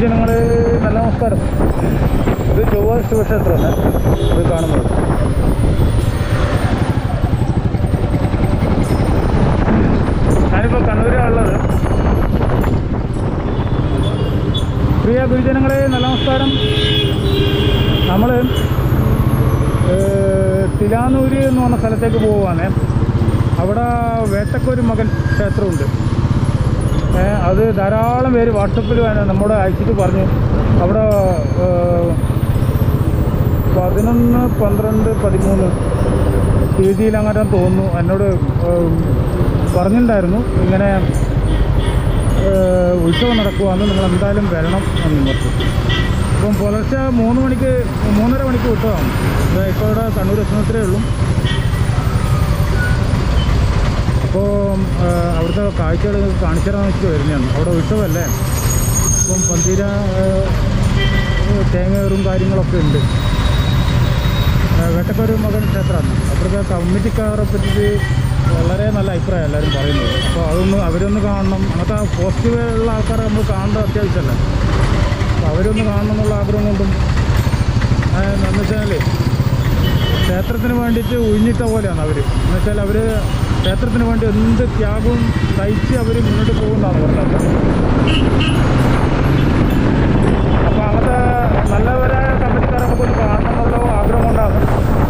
ഗുരുജനങ്ങളെ നല്ല നമസ്കാരം. ഇത് ചൊവ്വ ശിവക്ഷേത്രമാണ് ഇത് കാണുന്നത്. ഞാനിപ്പോൾ കണ്ണൂരാണുള്ളത്. പ്രിയ ഗുരുജനങ്ങളെ നല്ല നമസ്കാരം. നമ്മൾ തിലാനൂര് എന്ന് പറഞ്ഞ സ്ഥലത്തേക്ക് പോവുകയാണ്. അവിടെ വേട്ടക്കൊരു മകൻ ക്ഷേത്രമുണ്ട്. അത് ധാരാളം പേര് വാട്സപ്പിൽ നമ്മുടെ അയച്ചിട്ട് പറഞ്ഞു. അവിടെ പതിനൊന്ന് പന്ത്രണ്ട് പതിമൂന്ന് തീയതിയിൽ അങ്ങനെ തോന്നുന്നു. എന്നോട് പറഞ്ഞിട്ടുണ്ടായിരുന്നു. ഇങ്ങനെ ഉത്സവം നടക്കുവാന്ന് നിങ്ങൾ എന്തായാലും വരണം എന്ന് പറഞ്ഞു അപ്പം പുലർച്ചെ മൂന്ന് മണിക്ക് മൂന്നര മണിക്ക് ഉത്സവമാണ്. ഇപ്പോൾ ഇവിടെ കണ്ണൂർ എത്തുന്നത്രേ ഉള്ളൂ. അപ്പോൾ അവിടുത്തെ കാഴ്ചകൾ കാണിച്ചു തരാൻ വെച്ചിട്ട് വരുന്നതാണ്. അവിടെ വിട്ടതല്ലേ അപ്പം പന്തീര തേങ്ങേറും കാര്യങ്ങളൊക്കെ ഉണ്ട്. വെട്ടക്കൊരു മകൻ ക്ഷേത്രമാണ്. അവിടുത്തെ കമ്മിറ്റിക്കാരെ പറ്റിയിട്ട് വളരെ നല്ല അഭിപ്രായം എല്ലാവരും പറയുന്നത്. അപ്പോൾ അതൊന്ന് അവരൊന്ന് കാണണം. അങ്ങനത്തെ പോസിറ്റീവുള്ള ആൾക്കാരെ നമ്മൾ കാണേണ്ടത് അത്യാവശ്യമല്ല? അപ്പോൾ അവരൊന്ന് കാണണം എന്നുള്ള ആഗ്രഹം കൊണ്ടും എന്നുവെച്ചാൽ എന്ന് വെച്ചാൽ ക്ഷേത്രത്തിന് വേണ്ടിയിട്ട് ഉഴിഞ്ഞിട്ട പോലെയാണ് അവർ എന്ന് വെച്ചാൽ അവർ ക്ഷേത്രത്തിന് വേണ്ടി എന്ത് ത്യാഗവും സഹിച്ച് അവർ മുന്നോട്ട് പോകുന്നതാണ് പറഞ്ഞത് അപ്പോൾ അങ്ങനത്തെ നല്ലവരായ കമ്പനിക്കാരെ നമുക്കൊന്ന് കാണണമെന്നുള്ള ആഗ്രഹം കൊണ്ടാണ്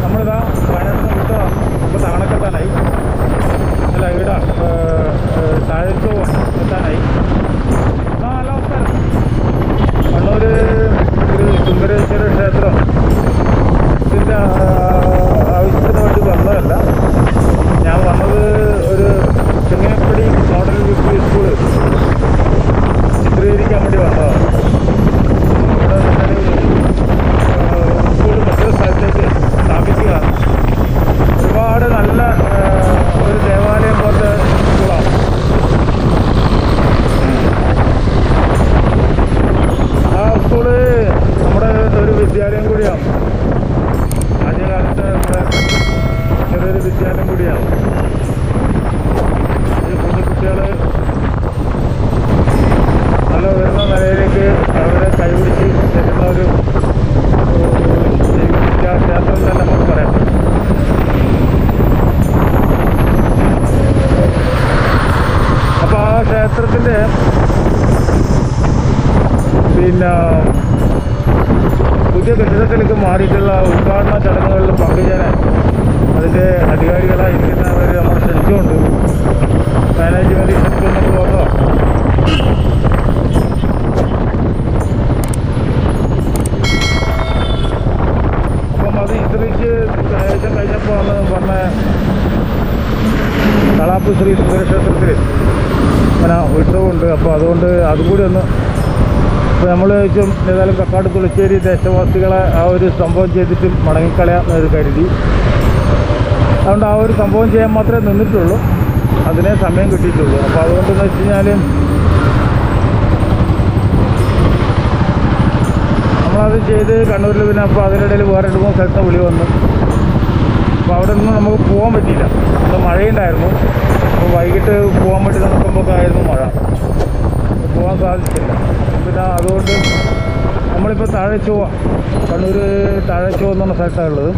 നമ്മളിതാ വയനാട്ടിൽ വിട്ടതാണ് ഇപ്പോൾ തവണക്കെത്താനായി അല്ല ഇവിടെ താഴേക്കോ എത്താനായി ആ നല്ല നമസ്കാരം കണ്ണൂർ ഒരു സുന്ദരേശ്വര ക്ഷേത്രം ഇതിന്റെ ആവശ്യത്തിന് വേണ്ടി വന്നതല്ല ഞാൻ വന്നത് ഒരു Chenganappadi model U P school ചിത്രീകരിക്കാൻ വേണ്ടി വന്നതാണ് ഇവിടെ വെച്ചാൽ സ്കൂൾ മറ്റൊരു സ്ഥലത്തേക്ക് സ്ഥാപിക്കുകയാണ് ഒരുപാട് നല്ല ആ, ഒരു ദേവാലയം പോലത്തെ സ്കൂളാണ് ആ സ്കൂൾ നമ്മുടെ ഒരു വിദ്യാലയം കൂടിയാണ് ആദ്യകാലത്ത് നമ്മുടെ ചെറിയൊരു വിദ്യാലയം കൂടിയാണ്. ഈ കുഞ്ഞുകുട്ടികൾ നല്ല ഉയർന്ന നിലയിലേക്ക് അവരെ കൈപിടിച്ച് ചെല്ലുന്ന ഒരു ഏഹ്, വിദ്യാഭ്യാസം തന്നെ നമുക്ക് പറയാം. ആ ക്ഷേത്രത്തിന്റെ പിന്നെ പുതിയ കെട്ടിടത്തിലേക്ക് മാറിയിട്ടുള്ള ഉദ്ഘാടന ചടങ്ങുകളിൽ പങ്കുചേരാൻ അതിന്റെ അധികാരികളായി ഇരിക്കുന്നവർ നമ്മൾ ക്ഷണിച്ചുകൊണ്ട് മാനേജ്മെന്റ് ക്ഷണിച്ചുകൊണ്ട് വന്നോ അപ്പം അത് ഇത്രയ്ക്ക് ഏകദേശം കഴിഞ്ഞപ്പോൾ വന്ന് പറഞ്ഞ കളാപ്പ് ശ്രീ സുന്ദരക്ഷേത്രത്തിൽ അങ്ങനെ ഉത്സവമുണ്ട്. അപ്പോൾ അതുകൊണ്ട് അതും കൂടി ഒന്ന് ഇപ്പോൾ നമ്മൾ ചോദിച്ചും ഏതായാലും കക്കാട് തുളിച്ചേരി ദേശവാസികളെ ആ ഒരു സംഭവം ചെയ്തിട്ട് മടങ്ങിക്കളയാം എന്നൊരു കരുതി. അതുകൊണ്ട് ആ ഒരു സംഭവം ചെയ്യാൻ മാത്രമേ നിന്നിട്ടുള്ളൂ. അതിനെ സമയം കിട്ടിയിട്ടുള്ളൂ. അപ്പോൾ അതുകൊണ്ടെന്ന് വെച്ച് കഴിഞ്ഞാൽ നമ്മളത് ചെയ്ത് കണ്ണൂരിൽ പിന്നെ അപ്പോൾ അതിനിടയിൽ വേറെ രണ്ട് മൂന്ന് സ്ഥലത്ത് വിളി വന്നു. അപ്പോൾ അവിടെ നിന്ന് നമുക്ക് പോകാൻ പറ്റിയില്ല. അത് മഴയുണ്ടായിരുന്നു. അപ്പോൾ വൈകിട്ട് പോകാൻ നോക്കുമ്പോൾ ആയിരുന്നു മഴ. പോകാൻ സാധിച്ചില്ല. പിന്നെ അതുകൊണ്ട് നമ്മളിപ്പോൾ താഴെ താഴെച്ചുവ കണ്ണൂർ താഴെ പറഞ്ഞ സ്ഥലത്താണ് ഉള്ളത്.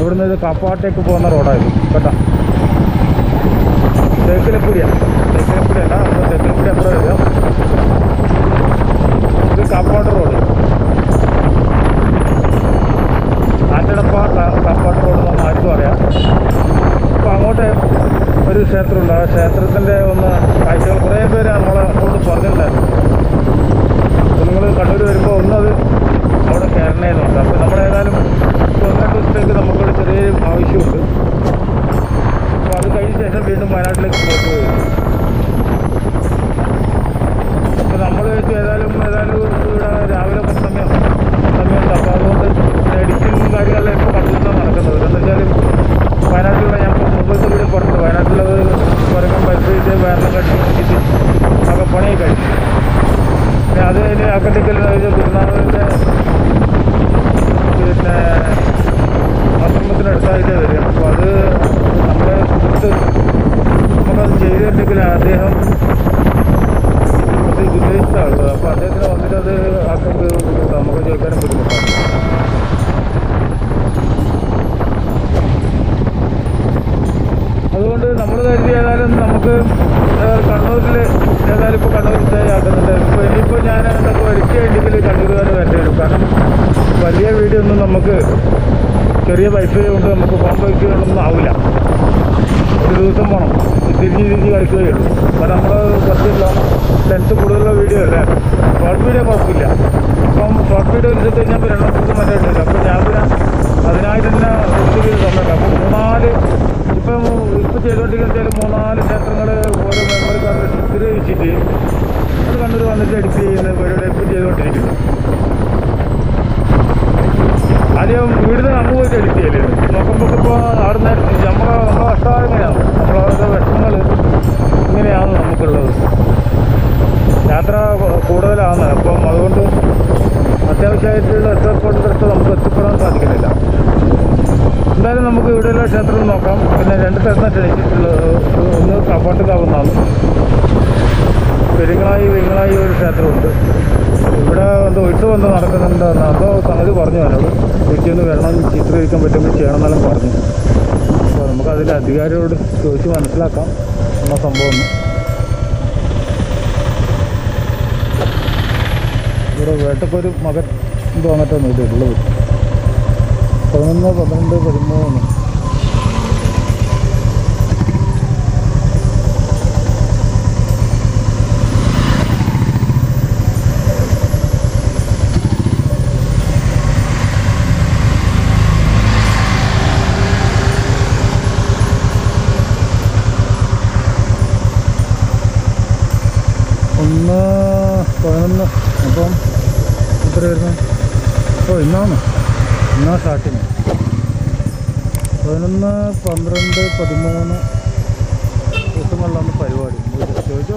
ഇവിടുന്ന് ഇത് കാപ്പാട്ടേക്ക് പോകുന്ന റോഡായിരുന്നു. കേട്ടോ? തേക്കിലപ്പുടിയാണ് തേക്കിലപ്പുടി അല്ല അപ്പോൾ തേക്കിലപ്പുടി എത്ര വരിക ഇത് കാപ്പാട്ട് റോഡ്. ആറ്റടപ്പ കപ്പാട്ട് റോഡ് എന്ന് ആർക്കും അറിയാം. അപ്പോൾ അങ്ങോട്ട് ഒരു ക്ഷേത്രമുണ്ട്. ആ ക്ഷേത്രത്തിന്റെ ഒന്ന് കാഴ്ചകൾ കുറേ പേര് നമ്മളെ അങ്ങോട്ട് പറഞ്ഞിട്ടുണ്ടായിരുന്നു. അപ്പോൾ നിങ്ങൾ കണ്ണൂർ വരുമ്പോൾ ഒന്നത് അവിടെ കയറണേന്നുണ്ട് അപ്പോൾ നമ്മളേതായാലും ഇപ്പോൾ ഒന്ന് രണ്ട് ദിവസത്തേക്ക് ചെറിയൊരു ആവശ്യമുണ്ട്. അപ്പോൾ അത് കഴിഞ്ഞ ശേഷം വീണ്ടും വയനാട്ടിലേക്ക് പോയിട്ട് വരും. അപ്പോൾ നമ്മൾ ഏതായാലും ഏതായാലും ഇവിടെ രാവിലെ കുറച്ച് സമയം സമയമുണ്ട് അപ്പോൾ അതുകൊണ്ട് എഡിറ്റിങ്ങും കാര്യങ്ങളെല്ലാം ഇപ്പോൾ കണ്ടിട്ടാണ് നടക്കുന്നത്. എന്താ വെച്ചാൽ വയനാട്ടിലുള്ള ഞാൻ മുമ്പത്തെ വീട് പുറത്ത് വയനാട്ടിലത് കുരങ്ങൻ പരിസ്ഥിതി വയറിലും കട്ടി നോക്കിയിട്ട് ഒക്കെ പണിയൊക്കെ കഴിച്ചു പിന്നെ അത് കഴിഞ്ഞ് അക്കട്ടിക്കൽ ഗുരുനാഥന്റെ പിന്നെ ആശ്രമത്തിനടുത്തായിട്ടേ വരിക അപ്പോൾ അത് നമ്മളെ സുഹൃത്ത് നമുക്കത് ചെയ്തിട്ടുണ്ടെങ്കിൽ അദ്ദേഹം കുറച്ച് ഇതിൽ അടുത്താണ് ഉള്ളത് അപ്പോൾ അദ്ദേഹത്തിന് വന്നിട്ട് അത് ആക്കുന്നത് ബുദ്ധിമുട്ടാണ് നമുക്ക് ചോദിക്കാനും ബുദ്ധിമുട്ടാണ് അതുകൊണ്ട് നമ്മൾ കരുതി ഏതായാലും നമുക്ക് ഏഹ്, കണ്ണൂരിൽ ഏതായാലും ഇപ്പോൾ കണ്ണൂർ സ്റ്റേ ആക്കുന്നുണ്ട് ഇപ്പോൾ ഇനിയിപ്പോൾ ഞാൻ എന്തൊക്കെ ഒരുക്കിയുണ്ടെങ്കിൽ കണ്ണൂർ വരെ വരേണ്ടി വരും കാരണം വലിയ വീഡിയോ ഒന്നും നമുക്ക് ചെറിയ പൈസ കൊണ്ട് നമുക്ക് ഫോൺ വയ്ക്കുകയൊന്നും ആവില്ല. ഒരു ദിവസം പോകണം തിരിഞ്ഞ് തിരിഞ്ഞ് കളിക്കുകയുള്ളൂ അപ്പം നമ്മൾ കുറച്ച് ലെൻസ് കൂടുതലുള്ള വീഡിയോ അല്ലേ? ഷോർട്ട് വീഡിയോ കുഴപ്പമില്ല. അപ്പം ഷോർട്ട് വീഡിയോ എടുത്ത് കഴിഞ്ഞാൽ ഇപ്പോൾ രണ്ടു ദിവസം മറ്റേ ഇട്ടില്ല. അപ്പോൾ ഞാൻ പിന്നെ അതിനായിട്ട് തന്നെ ഒത്തിരി സമയമില്ല അപ്പോൾ മൂന്നാൽ ഇപ്പം ഇപ്പം ചെയ്തുകൊണ്ടിരിക്കുന്ന മൂന്നാൽ ക്ഷേത്രങ്ങൾ ഓരോ മെമ്പർക്കാരുടെ കാർഡ് ചിത്രീകരിച്ചിട്ട് അത് കണ്ണൂർ വന്നിട്ട് എഡിറ്റ് ചെയ്യുന്ന പരിപാടി ഇപ്പം ചെയ്തുകൊണ്ടിരിക്കുന്നു ആദ്യം വീടിന് നമ്മൾ പോയിട്ട് ചെയ്യൽ. നോക്കുമ്പോൾ അവിടുന്ന് നമ്മളെ നമ്മളെ കഷ്ടം ഇങ്ങനെയാണ് നമ്മളവിടുത്തെ വിഷമങ്ങൾ ഇങ്ങനെയാണ് നമുക്കുള്ളത്. യാത്ര കൂടുതലാണ്. അപ്പം അതുകൊണ്ട് അത്യാവശ്യമായിട്ടുള്ള എത്തിപ്പെടേണ്ടടുത്ത് നമുക്ക് എത്തിപ്പെടാൻ സാധിക്കുന്നില്ല. എന്തായാലും നമുക്ക് ഇവിടെയുള്ള ക്ഷേത്രം നോക്കാം. പിന്നെ രണ്ട് സ്ഥലത്താണ് ക്ഷണിച്ചിട്ടുള്ളത് ഒന്ന് കപ്പാട്ടുകാവുന്നതാണ് പെരുങ്ങളായി വെങ്ങളായി ഒരു ക്ഷേത്രമുണ്ട്. ഇവിടെ എന്തോ ഇട്ട് വന്ന് നടക്കുന്നുണ്ട് അപ്പോൾ സംഗതി പറഞ്ഞു എന്നോട് വീട്ടിൽ നിന്ന് വരണം ചിത്രീകരിക്കാൻ പറ്റുമെങ്കിൽ ചെയ്യണമെന്നെല്ലാം പറഞ്ഞു. അപ്പോൾ നമുക്ക് അതിൽ അധികാരിയോട് ചോദിച്ച് മനസ്സിലാക്കാം. എന്ന സംഭവം? ഇവിടെ ഇവിടെ വേട്ടക്കൊരു മകൻ തോന്നിട്ടൊന്നും ഇത് ഉള്ളത്. പതിനൊന്ന് പന്ത്രണ്ട് പതിമൂന്ന്. ഒന്ന് പതിനൊന്ന്. അപ്പം എത്ര വരുന്നു? ഓ ഇന്നാണ്. ഇന്നാ സ്റ്റാർട്ടിങ് പതിനൊന്ന് പന്ത്രണ്ട് പതിമൂന്ന്. ദിവസങ്ങളിലാണ് പരിപാടി. ചോദിച്ചു